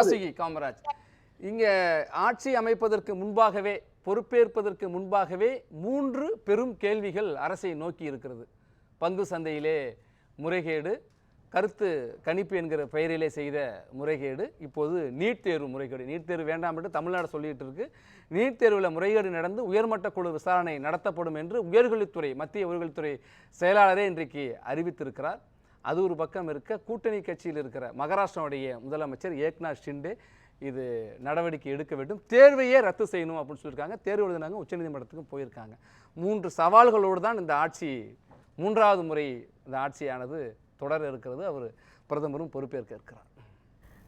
வாசுகி காமராஜ். இங்கே ஆட்சி அமைப்பதற்கு முன்பாகவே பொறுப்பேற்பதற்கு முன்பாகவே மூன்று பெரும் கேள்விகள் அரசை நோக்கி இருக்கிறது. பங்கு சந்தையிலே முறைகேடு கருத்து கணிப்பு என்கிற பெயரிலே செய்த முறைகேடு இப்போது நீட் தேர்வு முறைகேடு. நீட் தேர்வு வேண்டாம் என்று தமிழ்நாடு சொல்லிட்டு இருக்கு. நீட் தேர்வில் முறைகேடு நடந்து உயர்மட்ட குழு விசாரணை நடத்தப்படும் என்று உயர்கல்வித்துறை மத்திய உயர்கல்வித்துறை செயலாளரே இன்றைக்கு அறிவித்திருக்கிறார். அது ஒரு பக்கம் இருக்க கூட்டணி கட்சியில் இருக்கிற மகாராஷ்டிராவுடைய முதலமைச்சர் ஏக்நாத் ஷிண்டே இது நடவடிக்கை எடுக்க வேண்டும். தேர்வையே ரத்து செய்யணும் அப்படின்னு சொல்லியிருக்காங்க. தேர்வு எழுதினாங்க உச்சநீதிமன்றத்துக்கும் போயிருக்காங்க. மூன்று சவால்களோடு தான் இந்த ஆட்சி மூன்றாவது முறை இந்த ஆட்சியானது தொடர இருக்கிறது. அவர் பிரதமரும் பொறுப்பேற்க இருக்கிறார்.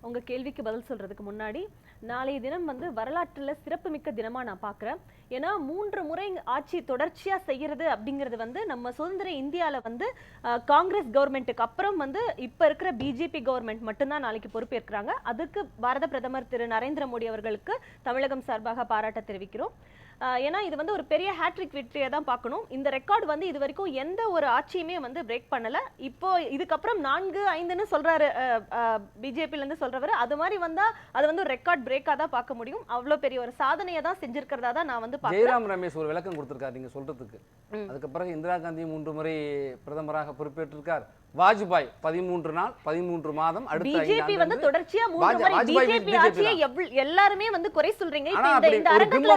உங்கள் கேள்விக்கு பதில் சொல்கிறதுக்கு முன்னாடி நாளைய தினம் வந்து வரலாற்றில் சிறப்புமிக்க தினமாக நான் பார்க்குறேன் ஏன்னா மூன்று முறை ஆட்சி தொடர்ச்சியா செய்யறது அப்படிங்கிறது வந்து நம்ம சுதந்திர இந்தியாவில் வந்து காங்கிரஸ் கவர்மெண்ட்டுக்கு அப்புறம் வந்து இப்ப இருக்கிற பிஜேபி கவர்மெண்ட் மட்டும்தான் நாளைக்கு பொறுப்பேற்கிறாங்க. அதுக்கு பாரத பிரதமர் திரு நரேந்திர மோடி அவர்களுக்கு தமிழகம் சார்பாக பாராட்ட தெரிவிக்கிறோம். ஏன்னா இது வந்து ஒரு பெரிய ஹேட்ரிக் வெற்றியை தான் பார்க்கணும். இந்த ரெக்கார்டு வந்து இது வரைக்கும் எந்த ஒரு ஆட்சியுமே வந்து பிரேக் பண்ணல. இப்போ இதுக்கப்புறம் நான்கு ஐந்துன்னு சொல்றாரு பிஜேபில இருந்து சொல்றவர். அது மாதிரி வந்தா அது வந்து ஒரு ரெக்கார்ட் பிரேக்கா தான் பார்க்க முடியும். அவ்வளவு பெரிய ஒரு சாதனையை தான் செஞ்சிருக்கிறதா தான் நான் வந்து ஜெயராம் ரமேஷ் ஒரு விளக்கம் கொடுத்திருக்காரு நீங்க சொல்றதுக்கு. ம். அதுக்கு பிறகு இந்திரா காந்தி மூன்று முறை பிரதமராக பொறுப்பேற்றிருக்கார். வாஜ்பாய் பதிமூன்று நாள் பதிமூன்று மாதம் அடுத்த பிஜேபி வந்து தொடர்ச்சியா மூன்று முறை பிஜேபி ஆட்சியை எல்லாருமே வந்து குறை சொல்றீங்க. இப்ப இந்த அரங்கத்துல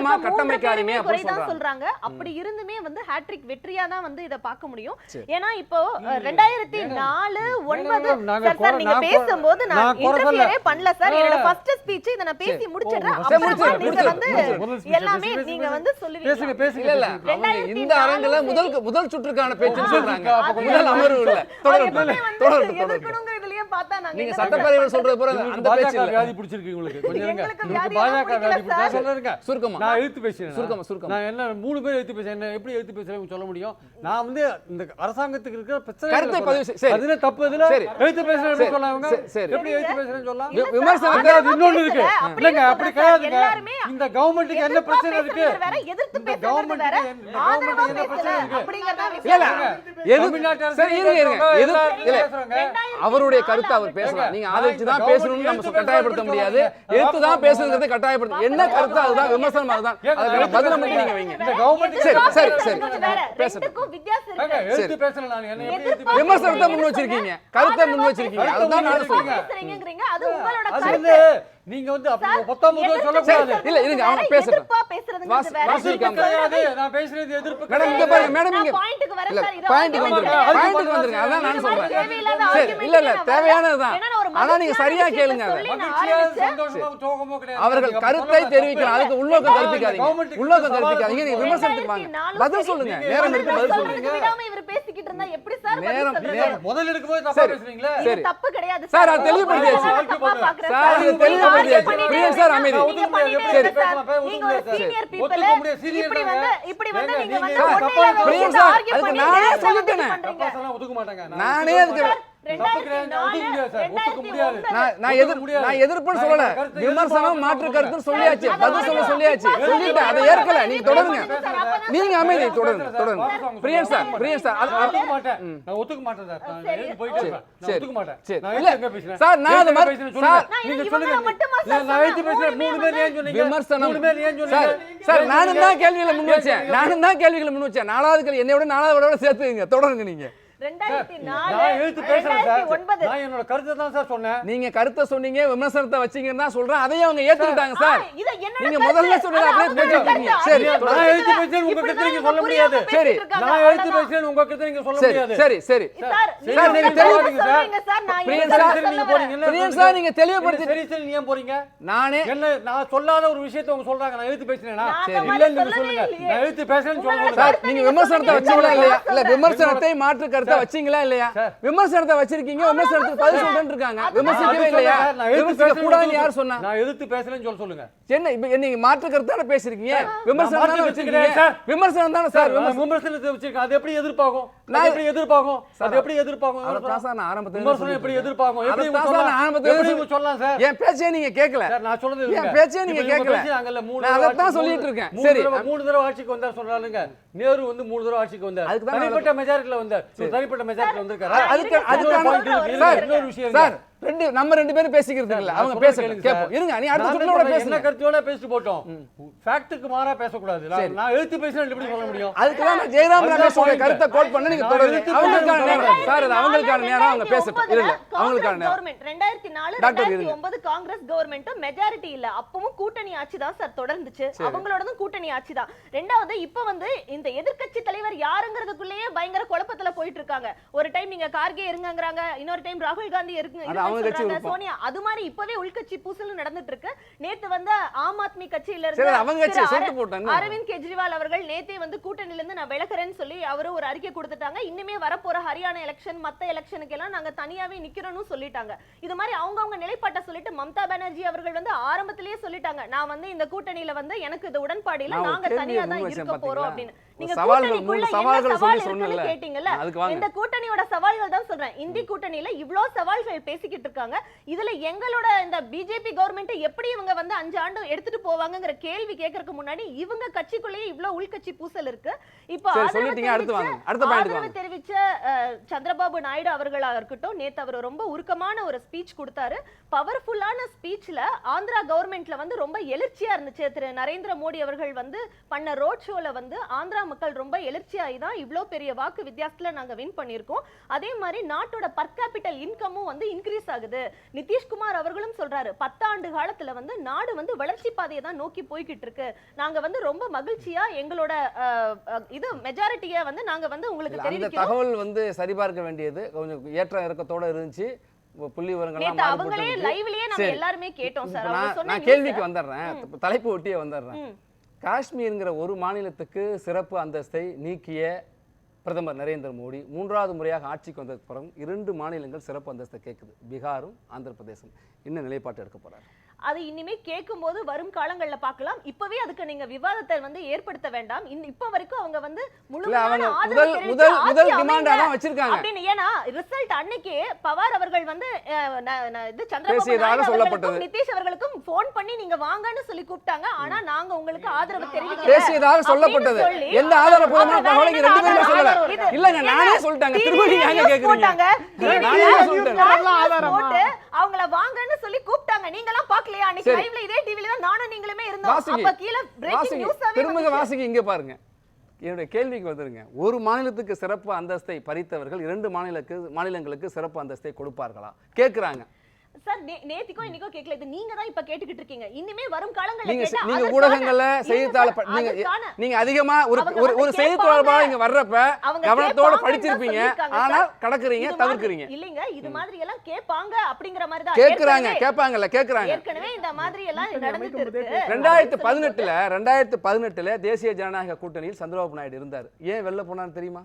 பேருமே குறை தான் சொல்றாங்க. அப்படி இருந்துமே வந்து ஹேட்ரிக் வெற்றியா தான் வந்து இத பார்க்க முடியும். ஏன்னா இப்போ அஹ், ரெண்டாயிரத்தி நாலு ஒன்பது மேடம், நாங்க சார் சார் குறை- நீங்க பேசும்போது நான். இன்டர்வியூரே பண்ணல சார். என்னோட. ஃபர்ஸ்ட் ஸ்பீச் இத நான் பேசி முடிச்சிடுறேன். அப்புறமா நீங்க வந்து எல்லாமே நீங்க வந்து பேசுங்க சொல்லுவீங்க. பேசுங்க இல்ல இல்ல. இந்த அரங்குல முதல் முதல் சுற்றுக்கான முதல் சொல்றாங்க. முதல் அமர்வு இல்ல. தொடரட்டும் எப்பவுமே பார்த்தா நாங்க சட்டப்பேரவையில் சொல்றது போற உங்களுக்கு அந்த பேச்சு பாஜக இல்ல. வியாதி பிடிச்சிருக்கு உங்களுக்கு கொஞ்சம் இருங்க. எங்களுக்கு உங்களுக்கு வியாதியெல்லாம் பாஜக வியாதி பிடிக்கல பிடிச்சா சொல்லுங்க. சுருக்கமா. நான் எழுத்து பேசுறேன் சுருக்கமா, சுருக்கமா. நான் என்ன மூணு பேர் எழுத்து பேசுறேன். என்ன எப்படி எழுத்து பேசுறேன் சொல்ல முடியும்? நான் வந்து இந்த அரசாங்கத்துக்கு இருக்கிற பிரச்சனை கருத்தை பதிவு செய்- சரி. அதுல தப்பு இதுல சரி. எழுத்து பேசுறேன் எப்படி சரி. சொல்லலாம் அவங்க சரி, சரி. எப்படி எழுத்து பேசுறேன்னு சொல்லலாம் வி- இல்ல சார், விமர்சனத்தை ஆதரவா அது இன்னொன்னு இருக்கு. இல்லைங்க அப்படி. கிடையாதுங்க. இந்த கவர்மெண்ட்டுக்கு என்ன பிரச்சனை இருக்கு? பேசுறது வேற, எதிர்த்து இந்த என்ன- பிரச்சனை இருக்கு? அப்படிங்கறதா இல்ல. எது சரி இருங்க இருங்க. எது இல்ல. பேசுறாங்க. அவருடைய கருத்தை அவர் பேசலாம். நீங்க ஆதரிச்சு தான் பேசணும்னு நம்ம கட்டாயப்படுத்த முடியாது. எடுத்து தான் பேசணுங்கிறதை கட்டாயப்படுத்த என்ன கருத்து அதுதான்? விமர்சனம் அதுதான். அதுக்கான பதில மட்டும் நீங்க வைங்க. இந்த கவர்மெண்ட் சரி, சரி, சரி. நான் என்ன எப்படி பேசுறேன்? விமர்சனத்தை முன் வச்சிருக்கீங்க. கருத்தை முன் வச்சிருக்கீங்க. அதுதான் நான் சொல்றேன் அது உங்களோட கருத்து. நீங்க வந்து அப்ப சார், பத்தொன்பது இல்ல, இருங்க, அவங்க பேசட்டும். கிடையாது நான் பேசுறது எதிர்ப்பு மேடம் இங்க. பாருங்க மேடம் இங்க வரேன் சார், இதை வந்துருங்க அதான் நான் சொல்றேன் தேவையில்லாத சரி இல்ல இல்ல. தேவையானதுதான் ஆனா நீங்க சரியா கேளுங்க. அவர்கள் கருத்தை தப்பு. அதுக்கு உள்நோக்கம் கற்பிக்காதீங்க உள்நோக்கம் கற்பிக்காதீங்க நீங்க. விமர்சனத்துக்கு வாங்க பதில் சொல்லுங்க. நேரம் இருக்கு பதில் சொல்லுங்க விடாம இவர் பேசிக்கிட்டு இருந்தா எப்படி சார் பதில் நேரம்? நேரம். முதல்ல தப்பா சரி. பேசுறீங்களே இது சரி. தப்பு கிடையாது சார், அது தெளிவுபடுத்தியாச்சு. நான் தப்பா பார்க்கறேன் சார், அது நீங்க தெளிவுபடுத்தியாச்சு. argue பிரியன் சார், அமைதி. சரி. பிரியன் சார், அதுக்கு நானே சொல்லிட்டேனே. நான் அதுக்கு- நான் எதிர்ப்புன்னு சொல்லல. விமர்சனம் மாற்று கருத்துன்னு சொல்லியாச்சு. அதை பதில் சொல்ல சொல்லியாச்சு. அதை நீங்க ஏற்கல. நீங்க தொடருங்க. நீங்க அமைதி தொடருங்க. தொடருங்க. பிரியன் சார். பிரியன் சார் அது- நான் ஒத்துக்க மாட்டேன். நான் ஒத்துக்க மாட்டேன் சார். நான். ஒத்துக்க மாட்டேன். இல்ல. சார், நான் அது மாதிரி-. சார், நான் நீங்க சொல்லுங்க. சொன்னேன்? பேசுறேன் மூணு பேர் ஏன் சொன்னீங்க? விமர்சனம். மூணு பேர் ஏன் சொன்னீங்க? சார் சார் நானும் தான் கேள்விகளை முன் வச்சேன். நானும் தான் கேள்விகளை முன் வச்சேன். நாலாவது கேள்வி என்னை விட நாலாவது விட சேர்த்துங்க தொடருங்க நீங்க. ரெண்டாயிரத்தி நாலு நான் எழுத்து பேசுறேன் சார். ரெண்டாயிரத்தி ஒன்பது. நான் என்னோட கருத்தை தான் சார் சொன்னேன். நீங்க கருத்தை சொன்னீங்க விமர்சனத்தை வச்சீங்கன்னு தான் சொல்றேன். அதையும் அவங்க ஏத்துக்கிட்டாங்க சார். நீங்க. முதல்ல சொன்னதை அப்படியே. சரி, அது நான் எழுத்து இப்படிதான் பேசுறேன், உங்க கருத்தை நீங்க சொல்ல முடியாது. சரி. நான் எழுத்து. பேசுறேன் உங்க கருத்தை நீங்க சொல்ல சரி முடியாது. சரி நீங்க sir, Priyan sir, Priyan sir. தெளிவுபடுத்தி சரி சரி நீங்க ஏன் போறீங்க? நானே என்ன நான் சொல்லாத ஒரு விஷயத்தை அவங்க சொல்றாங்க. நான் எழுத்து பேசுறேனா இல்லன்னு நீங்க சொல்லுங்க. நான் எழுத்து பேசுறேன்னு சொல்லுங்க. சார் நீங்க விமர்சனத்தை. வச்சீங்களா இல்லையா? இல்ல விமர்சனத்தை மாற்று கருத்தை சார். வச்சீங்களா இல்லையா. விமர்சனத்தை வச்சிருக்கீங்க. விமர்சனத்துக்கு பதில் சொல்றேன்னு இருக்காங்க விமர்சிக்கவே அது இல்லையா விமர்சிக்க கூடாதுன்னு. யார் சொன்னா? நான் எழுத்து பேசுறேன்னு சொல்ல சொல்லுங்க. என்ன இப்ப நீங்க மாற்று கருத்தான பேசுறீங்க விமர்சனம் தானே வச்சிருக்கீங்க? விமர்சனம் தானே சார் விமர்சனத்தை வச்சிருக்கேன். அது எப்படி எதிர்ப்பாகும்? அது நான்- எப்படி எதிர்ப்பாகும்? அது எப்படி எதிர்ப்பாகும்? அதை தான் சார் நான் ஆரம்பத்துல விமர்சனம் எப்படி எதிர்ப்பாகும்? எப்படி அதை தான் சொல்லலாம் ஆரம்பத்துல எப்படி சொல்லலாம் சார்? என் பேச்சே நீங்க கேட்கல. சார் நான் சொல்றது என். பேச்சே நீங்க கேட்கல. பேசுறாங்கல்ல, மூணு நான் அதைத்தான் ஆட்சி- சொல்லிட்டு இருக்கேன். சரி. மூணு தடவை ஆட்சிக்கு வந்தார் சொல்றாருங்க நேரு வந்து மூணு தடவை ஆட்சிக்கு வந்தார். தான் தனிப்பட்ட மெஜாரிட்டில வந்தார். தனிப்பட்ட மெஜாரிட்டில வந்திருக்காரா? அதுக்கு அதுக்கான இன்னொரு விஷயம் சார் ரெண்டு நம்ம ரெண்டு பேரும் பேசிக்கிறது இல்ல. அவங்க பேச கேளுங்க கேட்போம் இருங்க நீ அடுத்த நான் சுற்றுல என்ன கருத்தோட பேசிட்டு போட்டோம்? ஃபேக்ட்டுக்கு மாறா பேசக்கூடாது. நான் எழுத்து பேசினா எப்படி சொல்ல முடியும்? அதுக்கு தான் ஜெயராம் ரமேஷோட. கருத்தை கோட் பண்ண நீங்க தொடருங்க. அவங்களுக்கான. நேரம். சார் அது அவங்களுக்கான நேரம். அவங்க பேசட்டும். இல்ல இல்ல அவங்களுக்கான நேரம். கவர்மெண்ட் ரெண்டாயிரத்தி நாலு டாக்டர் ரெண்டாயிரத்தி இருங்க. ஒன்பது காங்கிரஸ் கவர்மெண்ட் மெஜாரிட்டி இல்ல. அப்பவும் கூட்டணி ஆட்சி தான் சார் தொடர்ந்துச்சு. அவங்களோடதும் கூட்டணி ஆட்சி தான். ரெண்டாவது இப்ப வந்து இந்த எதிர்க்கட்சி தலைவர் யாருங்கிறதுக்குள்ளேயே பயங்கர குழப்பத்துல போயிட்டு இருக்காங்க. ஒரு டைம் நீங்க கார்கே இருங்கங்கறாங்க. இன்னொரு டைம் ராகுல் காந்தி இருங்க அவங்க கட்சி. சோனியா. அது மாதிரி இப்பவே உள்கட்சி பூசல் நடந்துட்டு இருக்கு நேத்து வந்து ஆம் ஆத்மி கட்சியில இருந்து அவங்க கட்சி போட்டாங்க. அரவிந்த் கெஜ்ரிவால் அவர்கள் நேத்தே வந்து கூட்டணியில இருந்து நான் விலகுறேன்னு சொல்லி அவரு ஒரு அறிக்கை கொடுத்துட்டாங்க. இனிமே வரப்போற ஹரியானா எலெக்ஷன் மத்த எலெக்ஷனுக்கு எல்லாம் நாங்க தனியாவே நிக்கிறோம்னு சொல்லிட்டாங்க. இது மாதிரி அவங்கவங்க நிலைப்பாட்டை சொல்லிட்டு மம்தா பானர்ஜி அவர்கள் வந்து ஆரம்பத்திலேயே சொல்லிட்டாங்க. நான் வந்து இந்த கூட்டணியில வந்து எனக்கு இது உடன்பாடு இல்ல நாங்க தனியா தான் இருக்க போறோம்? அப்படின்னு. நீங்க சவால்கள், மூணு சவால்கள் சவால் சொல்லி அதுக்கு வாங்க. இந்த கூட்டணியோட சவால்கள் தான் சொல்றேன். இந்தி கூட்டணியில இவ்ளோ சவால்கள் பேசிக்கிட்டு இருக்காங்க. இதுல எங்களோட இந்த பிஜேபி கவர்மெண்ட் எப்படி இவங்க வந்து அஞ்சு ஆண்டு எடுத்துட்டு போவாங்கங்கிற கேள்வி கேட்கறதுக்கு முன்னாடி இவங்க கட்சிக்குள்ளேயே இவ்ளோ உள்கட்சி பூசல் இருக்கு. இப்போ ஆதரவு தெரிவிச்ச- சந்திரபாபு நாயுடு அவர்களா இருக்கட்டும் நேத்து அவர் ரொம்ப உருக்கமான ஒரு ஸ்பீச் கொடுத்தாரு. பவர்ஃபுல்லான ஸ்பீச்ல ஆந்திரா கவர்மெண்ட்ல வந்து ரொம்ப எழுச்சியா இருந்துச்சு. திரு நரேந்திர மோடி அவர்கள் வந்து பண்ண ரோட் ஷோல வந்து ஆந்திரா மக்கள் ரொம்ப எழுச்சியாகி தான் இவ்ளோ பெரிய வாக்கு வித்தியாசத்துல நாங்க வின் பண்ணியிருக்கோம். அதே மாதிரி நாட்டோட பர் கேபிட்டல் இன்கமும் வந்து இன்க்ரீஸ் ஆகுது. நிதிஷ்குமார் அவர்களும் சொல்றாரு பத்தாண்டு காலத்துல வந்து நாடு வந்து வளர்ச்சி பாதையை தான் நோக்கி போய்கிட்டு இருக்கு. நாங்க வந்து ரொம்ப மகிழ்ச்சியா எங்களோட இது மெஜாரிட்டியை வந்து நாங்க வந்து உங்களுக்கு அந்த தகவல் வந்து சரிபார்க்க வேண்டியது கொஞ்சம் ஏற்ற இறக்கத்தோட இருந்துச்சு. புள்ளி விவரங்கள்லாம் அவங்களே. லைவ்லயே நம்ம. எல்லாருமே கேட்டோம் சார். நான் கேள்விக்கு வந்துடுறேன். தலைப்பு ஒட்டியே வந்துடுறேன். காஷ்மீர்ங்கிற ஒரு மாநிலத்துக்கு சிறப்பு அந்தஸ்தை நீக்கிய பிரதமர் நரேந்திர மோடி மூன்றாவது முறையாக ஆட்சிக்கு வந்ததுக்கு பிறகு இரண்டு மாநிலங்கள் சிறப்பு அந்தஸ்தை கேட்குது. பீகாரும் ஆந்திர பிரதேசம் என்ன நிலைப்பாட்டு எடுக்க போகிறார் அது இனிமே கேட்கும்போது வரும் காலங்கள்ல பார்க்கலாம். இப்பவே அதுக்கு நீங்க விவாதத்தை வந்து ஏற்படுத்த வேண்டாம். இன்ன- இப்ப வரைக்கும் அவங்க வந்து முழுமையான ஏன்னா ரிசல்ட் அன்னைக்கே பவார் அவர்கள் வந்து இது சந்திரபாபு நிதிஷ் அவர்களுக்கும் போன் பண்ணி நீங்க வாங்கன்னு சொல்லி கூப்பிட்டாங்க. ஆனா நாங்க உங்களுக்கு ஆதரவு தெரிவிக்கல. பேசியதாக சொல்லப்பட்டது. சொல்லி எந்த ஆதாரபூர்வமான தகவலை ரெண்டு பேருமே சொல்லல. இல்லங்க நானே சொல்லிட்டாங்க. திரும்ப நீங்க கேக்குறீங்க. நானே சொல்லிட்டேன். ஆதாரமா? அவங்கள வாங்கன்னு சொல்லி கூப்பிட்டாங்க. நீங்க எல்லாம் பாக்கலையா அன்னைக்கு. லைவ்ல இதே டிவில தான் நானும் நீங்களுமே இருந்தோம். அப்ப கீழ பிரேக்கிங் நியூஸாவே திரும்ப வாசுகி இங்க பாருங்க. என்னுடைய கேள்விக்கு வந்துருங்க. ஒரு மாநிலத்துக்கு சிறப்பு அந்தஸ்தை பறித்தவர்கள் இரண்டு மாநிலக்கு மாநிலங்களுக்கு சிறப்பு அந்தஸ்தை கொடுப்பார்களா? கேக்குறாங்க. சார் நே- நேத்திக்கோ இன்னைக்கோ கேட்கல இது நீங்க தான் இப்ப கேட்டுக்கிட்டு இருக்கீங்க. இனிமே வரும் காலங்கள்ல நீங்க நீங்க ஊடகங்கள்ல செய்தித்தாள நீங்க நீங்க அதிகமா ஒரு ஒரு ஒரு செய்தி கேட்பாங்க. தொடர்பாக இங்க வர்றப்ப கவனத்தோட படிச்சிருப்பீங்க. சார். கடக்குறீங்க தவிர்க்கிறீங்க. இல்லைங்க இது மாதிரி எல்லாம் கேட்பாங்க அப்படிங்கிற மாதிரி தான். கேக்குறாங்க கேட்பாங்கல்ல கேக்குறாங்க ஏற்கனவே இந்த மாதிரி எல்லாம் நடந்துட்டு இருக்கு. ரெண்டாயிரத்து பதினெட்டுல ரெண்டாயிரத்து பதினெட்டுல தேசிய ஜனநாயக கூட்டணியில் சந்திரபாபு நாயுடு இருந்தார். ஏன் வெளில போனாரு தெரியுமா?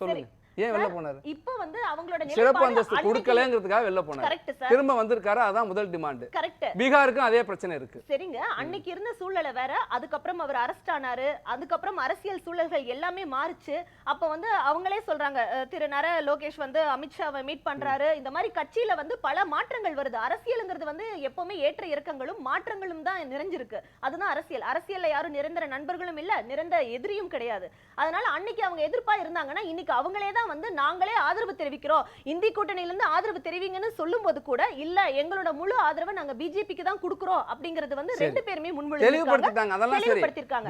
சொல்லுங்க. ஏன் வெளில போனாரு? இப்ப வந்து அவங்களோட சிறப்பு அந்தஸ்து கொடுக்கலங்கிறதுக்காக வெளில போனாரு. திரும்ப வந்திருக்காரு அதான் முதல் டிமாண்ட் கரெக்ட் பீகாருக்கும் அதே பிரச்சனை இருக்கு. சரிங்க. அன்னைக்கு இருந்த சூழ்நிலை வேற அதுக்கப்புறம் அவர் அரெஸ்ட் ஆனாரு. அதுக்கப்புறம் அரசியல் சூழல்கள் எல்லாமே மாறுச்சு. அப்ப வந்து அவங்களே சொல்றாங்க திரு நர லோகேஷ் வந்து அமித்ஷாவை மீட் பண்றாரு. இந்த மாதிரி கட்சியில வந்து பல மாற்றங்கள் வருது. அரசியலுங்கிறது வந்து எப்பவுமே ஏற்ற இறக்கங்களும் மாற்றங்களும் தான் நிறைஞ்சிருக்கு. அதுதான் அரசியல். அரசியல்ல யாரும் நிரந்தர நண்பர்களும் இல்ல நிரந்தர எதிரியும் கிடையாது. அதனால அன்னைக்கு அவங்க எதிர்ப்பா இருந்தாங்கன்னா இன்னைக்கு அவங்களே தான் வந்து நாங்களே ஆதரவு தெரிவிக்கிறோம். இந்தி கூட்டணியில இருந்து ஆதரவு தெரிவிங்கன்னு சொல்லும்போது கூட இல்ல எங்களோட முழு ஆதரவை நாங்க பிஜேபிக்கு தான் கொடுக்குறோம் அப்படிங்கறது வந்து. ரெண்டு பேருமே முன்மொழிஞ்சிருக்காங்க அதெல்லாம் சரி.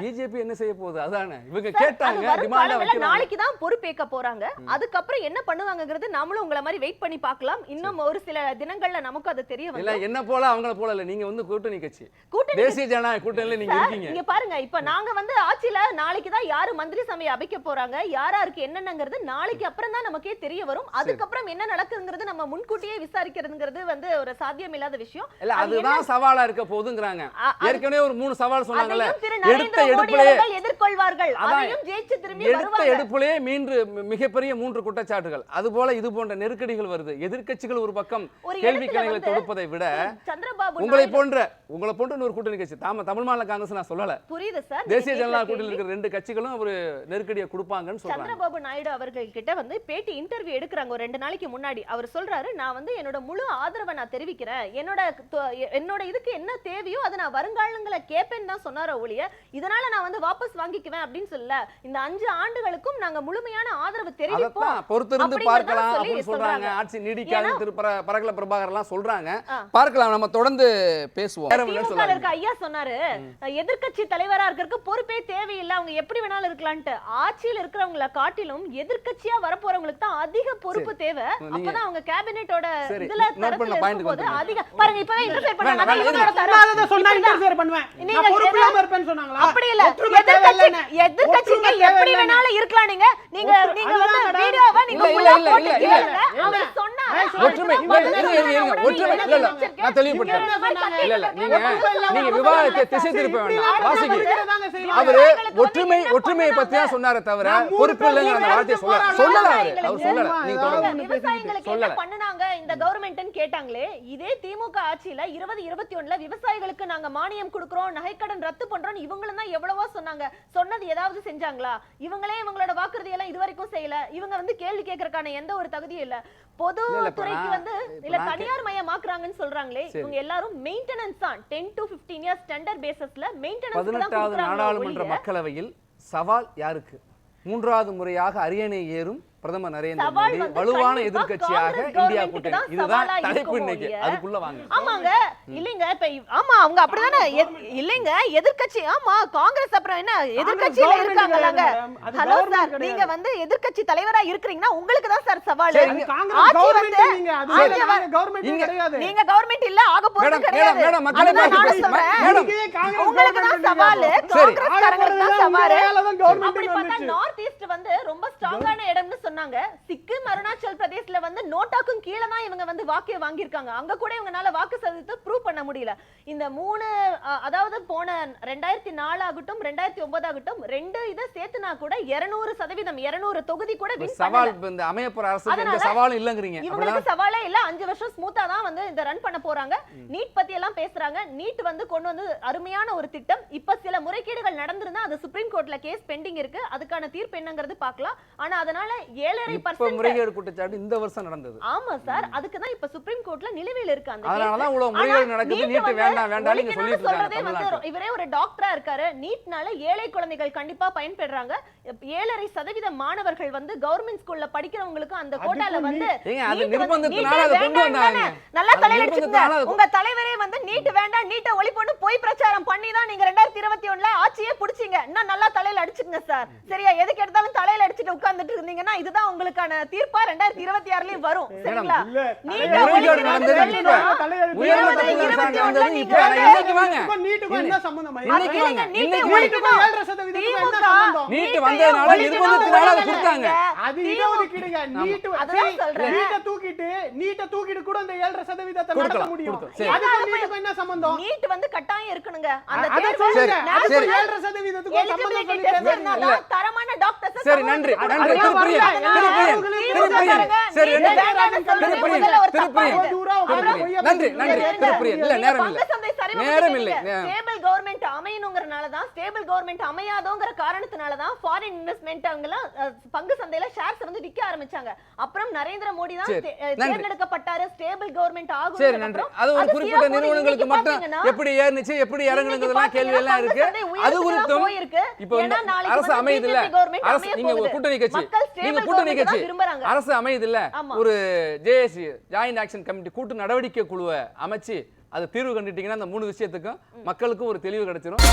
பிஜேபி என்ன செய்ய போகுது? அதானே. இவங்க கேட்டாங்க வரும் டிமாண்டா காலங்கள்ல வைக்கிறாங்க. நாளைக்கு தான் பொறுப்பேற்க போறாங்க. அதுக்கப்புறம் என்ன பண்ணுவாங்கங்கிறது நாமளும் உங்களை மாதிரி வெயிட் பண்ணி பார்க்கலாம். இன்னும் ஒரு சில தினங்கள்ல நமக்கு அது தெரிய இல்ல வந்து என்ன போல? அவங்கள போல இல்ல. நீங்க வந்து கூட்டணி கட்சி. கூட்டணி தேசிய ஜனநாயக கூட்டணியில நீங்க இருக்கீங்க. இங்க பாருங்க. இப்ப நாங்க வந்து ஆட்சியில நாளைக்கு தான் யாரு மந்திரி சபையை அமைக்க போறாங்க? யாராருக்கு என்னென்னங்கிறது நாளைக்கு அப்புறம் தான் நமக்கே தெரிய வரும். அதுக்கப்புறம் என்ன நடக்குங்கிறது நம்ம முன்கூட்டியே விசாரிக்கிறதுங்கிறது வந்து ஒரு சாத்தியம் இல்லாத விஷயம். இல்ல அது அதுதான் சவாலா இருக்க போதுங்கிறாங்க ஏற்கனவே ஒரு மூணு சவால் சொன்னாங்கல்ல. எடுத்த அவர்கள் எதிர்கொள்வார்கள். அதையும் ஜெயிச்சு திரும்பி எடுத்த எடுப்புலயே மீன்று மிகப்பெரிய மூன்று குற்றச்சாட்டுகள். அது போல இது போன்ற நெருக்கடிகள் வருது. எதிர்க்கட்சிகள் ஒரு பக்கம் ஒரு கேள்வி வந்து தொடுப்பதை விட சந்திரபாபு உங்களை போன்ற உங்களை போன்ற இன்னொரு கூட்டணி கட்சி. தாம தமிழ் மாநில காங்கிரஸ் நான் சொல்லல. புரியுது சார். தேசிய கூட்டணியில் கேள்வி. இருக்கிற ரெண்டு கட்சிகளும் ஒரு நெருக்கடியை கொடுப்பாங்கன்னு சொல்றாங்க. சந்திரபாபு நாயுடு அவர்கள் கிட்ட வந்து பேட்டி இன்டர்வியூ எடுக்கிறாங்க ஒரு ரெண்டு நாளைக்கு முன்னாடி. அவர் சொல்றாரு நான் வந்து என்னோட முழு ஆதரவை நான் தெரிவிக்கிறேன். என்னோட என்னோட இதுக்கு என்ன தேவையோ அதை நான் வருங்காலங்களை கேட்பேன்னு தான் சொன்னாரோ ஒழிய இதனால நான் வந்து வாபஸ் வாங்கிக்குவேன் அப்படின்னு சொல்லல. இந்த அஞ்சு ஆண்டுகளுக்கும் நாங்க முழுமையான ஆதரவு தெரிவிப்போம். பொறுத்திருந்து பார்க்கலாம் அப்படின்னு சொல்றாங்க. ஆட்சி நீடிக்காது திரு பரகல பிரபாகர் எல்லாம் சொல்றாங்க. பார்க்கலாம் நம்ம தொடர்ந்து பேசுவோம். திமுக ஐயா சொன்னாரு எதிர்க்கட்சி தலைவரா இருக்கிறதுக்கு பொறுப்பே தேவையில்லை. அவங்க எப்படி வேணாலும் இருக்கலான்ட்டு ஆட்சியில் இருக்கிறவங்கள காட்டிலும் எதிர்க்கட்சியா வரப்போறவங்களுக்கு தான் அதிக பொறுப்பு தேவை நீங்க- அப்பதான் அவங்க கேபினெட்டோட இதுல தரத்துல வந்துருங்க. அதிக பாருங்க இப்பவே இன்டர்ஃபியர் பண்ணாங்க வேண்டாம், அதான் வேண்டாம், இவங்களோட தரம். சொல்லாததை சொன்னா இப்படிதான். interfere பண்ணுவேன். நீங்க நான் பொறுப்பில்லாம எதா- இருப்பேன்னு சொன்னாங்களா? அப்படி இல்ல எதிர்க்கட்சி ஒற்றுமை எப்படி. வேணாலும் இருக்கலாம் நீங்க நீங்க நீங்க வந்து. வீடியோவை நீங்க இல்ல, போட்டு கேளுங்க. ஒற்றுமை ஒற்றுமை. இல்ல, இல்ல. நான் இல்ல, இல்ல, நீங்க நீங்க விவாதத்தை. திசை திருப்ப வேண்டாம் வாசிக்கு. அவரு ஒற்றுமை ஒற்றுமையை பத்தி தான்? சொன்னாரே தவிர பொறுப்பு இல்லைங்கிற அந்த வார்த்தையை சொல்ல சொல்லல அவரு. அவர் சொல்லல. நீங்க சொல்லல. பண்ணுனாங்க? இந்த கவர்மெண்ட்னு கேட்டாங்களே இதே திமுக ஆட்சியில இருபது இருபத்தி ஒண்ணுல விவசாயிகளுக்கு நாங்க மானியம் கொடுக்கறோம் நகைக்கடன் ரத்து பண்றோம் இவங்களும் தான் எவ்வளவோ சொன்னாங்க. சொன்னது ஏதாவது செஞ்சாங்களா? இவங்களே இவங்களோட வாக்குறுதி எல்லாம் இது வரைக்கும் செய்யல. இவங்க வந்து கேள்வி கேட்கறதுக்கான எந்த ஒரு தகுதியும் இல்ல. பொது துறைக்கு வந்து இல்ல தனியார் மயமாக்குறாங்கன்னு சொல்றாங்களே. இவங்க எல்லாரும் மெயின்டெனன்ஸ் தான். Ten to fifteen years tender பேசிஸ்ல மெயின்டெனன்ஸ் தான் பதினெட்டாவது கொடுக்குறாங்க நாடாளுமன்ற ஒழிய. மக்களவையில் சவால் யாருக்கு? மூன்றாவது முறையாக அரியணை ஏறும் பிரதமர் நரேந்திர மோடி வலுவான எதிர்க்கட்சியாக இந்தியா கூட்டணி. தான் இதுதான் தலைப்பு இன்னைக்கு. அதுக்குள்ள வாங்க. ஆமாங்க. இல்லைங்க இப்ப ஆமா அவங்க அப்படிதானே. இல்லைங்க எதிர்க்கட்சி ஆமா காங்கிரஸ் அப்புறம் என்ன? எதிர்க்கட்சியில. அது ஹலோ சார். நீங்க வந்து எதிர்க்கட்சி தலைவரா இருக்கிறீங்கன்னா உங்களுக்கு தான் சார் சவால். ஆட்சி வந்து- நீங்க. கவர்மெண்ட் இல்ல ஆக போறது கிடையாது. உங்களுக்கு தான் சவால். காங்கிரஸ் காரங்களுக்கு தான் சவால். அப்படி பார்த்தா. நார்த் ஈஸ்ட் வந்து ரொம்ப ஸ்ட்ராங்கான இடம்னு சொன்னாங்க. சிக்கிம் அருணாச்சல் பிரதேசல வந்து நோட்டாக்கும் கீழே தான் இவங்க வந்து வாக்கே வாங்கியிருக்காங்க. அங்க கூட இவங்கனால வாக்கு சதவீதத்தை பண்ண முடியல. இந்த மூணு அதாவது போன ரெண்டாயிரத்தி நாலு ஆகட்டும் ரெண்டாயிரத்தி ஒன்பது ஆகட்டும் ரெண்டு இதை சேர்த்துனா கூட இருநூறு சதவீதம் இருநூறு தொகுதி கூட சவால் இந்த அமையப்போற எந்த அதனால சவாலும் இல்லைங்கிறீங்க. இவங்களுக்கு சவாலே இல்ல. அஞ்சு வருஷம் ஸ்மூத்தா தான் வந்து இந்த ரன் பண்ண போறாங்க. நீட் பத்தி எல்லாம் பேசுறாங்க. நீட் வந்து கொண்டு வந்து அருமையான ஒரு திட்டம். இப்ப சில முறைகேடுகள் நடந்திருந்தா அது சுப்ரீம் கோர்ட்ல கேஸ் பெண்டிங் இருக்கு. அதுக்கான தீர்ப்பு என்னங்கிறது பார்க்கலாம். ஆனா அதனால ஏழரை பர்சன்ட் முறைகேடு குற்றச்சாட்டு இந்த வருஷம் நடந்தது. ஆமா சார். அதுக்கு தான் இப்ப சுப்ரீம் கோர்ட்ல நிலுவையில் இருக்கு அந்த case. அதனாலதான் இவ்வளவு முறைகேடு நடக்குது. நீட் வேண்டாம் வேண்டாம். நீங்க சொல்லிட்டு இருக்காங்க. இவரே ஒரு டாக்டரா இருக்காரு. நீட்னால ஏழை குழந்தைகள் கண்டிப்பா பயன்பெறாங்க. ஏழரை சதவீத மாணவர்கள் வந்து கவர்மெண்ட் ஸ்கூல்ல படிக்கிறவங்களுக்கு அந்த கோட்டால வந்து? நல்லா தலையில உங்க தலைவரே வந்து நீட் வேண்டாம் நீட்டை ஒழிப்புன்னு பொய் பிரச்சாரம் பண்ணி தான் நீங்க ரெண்டாயிரத்தி இருபத்தி ஒண்ணுல ஆட்சியே புடிச்சீங்க. இன்னும் நல்லா தலையில அடிச்சுக்கங்க சார். சரியா? எதுக்கு எடுத்தாலும் தலையில அடிச்சுட்டு உட்கார்ந்துட்டு இருந்தீங்கன்னா இதுதான் உங்களுக்கான தீர்ப்பா ரெண்டாயிரத்தி இருபத்தி ஆறுலயும் வரும். சரிங்களா? நீட்டை இப்ப. இன்னைக்கு வாங்க. என்ன சம்பந்தம்? இன்னைக்கு வாங்க. இன்னைக்கு என்ன சம்பந்தம்? நீட்டு வந்ததுனால நிர்பந்தத்தினால அதை. கொடுத்தாங்க. அது இடஒதுக்கீடுங்க. நீட்டு அதான் சொல்றேன். நீட்டை தூக்கிட்டு நீட்டை தூக்கிட்டு கூட அந்த ஏழரை சதவீதத்தை நடத்த முடியும். என்ன சம்பந்தம் நீட் வந்து கட்டாயம் இருக்கணுங்க. அந்த அத தேர்வு. சரி, சரி. சம்பந்தம் சொல்லி. இருந்தாதான் தரமான சரி நன்றி. நன்றி. சரி இல்ல நேரம் இல்ல. நேரம். இல்லை. நே- stable government அமையணுங்கிறனாலதான் stable government அமையாதோங்கிற காரணத்தினாலதான் foreign investment அவங்க எல்லாம் அஹ், பங்கு சந்தையில shares வந்து விற்க ஆரம்பிச்சாங்க. அப்புறம் நரேந்திர மோடி தான். தேர்ந்தெடுக்கப்பட்டாரு. ஸ்டேபிள் கவர்மெண்ட் ஆகும் சரி நன்றி. அது ஒரு குறிப்பிட்ட நிறுவனங்களுக்கு மட்டும் எப்படி ஏறுனுச்சு எப்படி இறங்குனதெல்லாம் கேள்வி எல்லாம் இருக்கு. அது குறித்தும் இப்போ அரசு அமையுது இல்ல அரசு நீங்க கூட்டணி கட்சி. நீங்க கூட்டணி கட்சி. அரசு அமையுது இல்ல. ஒரு ஜேஏசி ஜாயிண்ட் ஆக்ஷன் கமிட்டி கூட்டு நடவடிக்கை குழுவை அமைச்சு அது தீர்வு கண்டுட்டீங்கன்னா அந்த மூணு விஷயத்துக்கும் மக்களுக்கும் ஒரு தெளிவு கிடைச்சிரும்.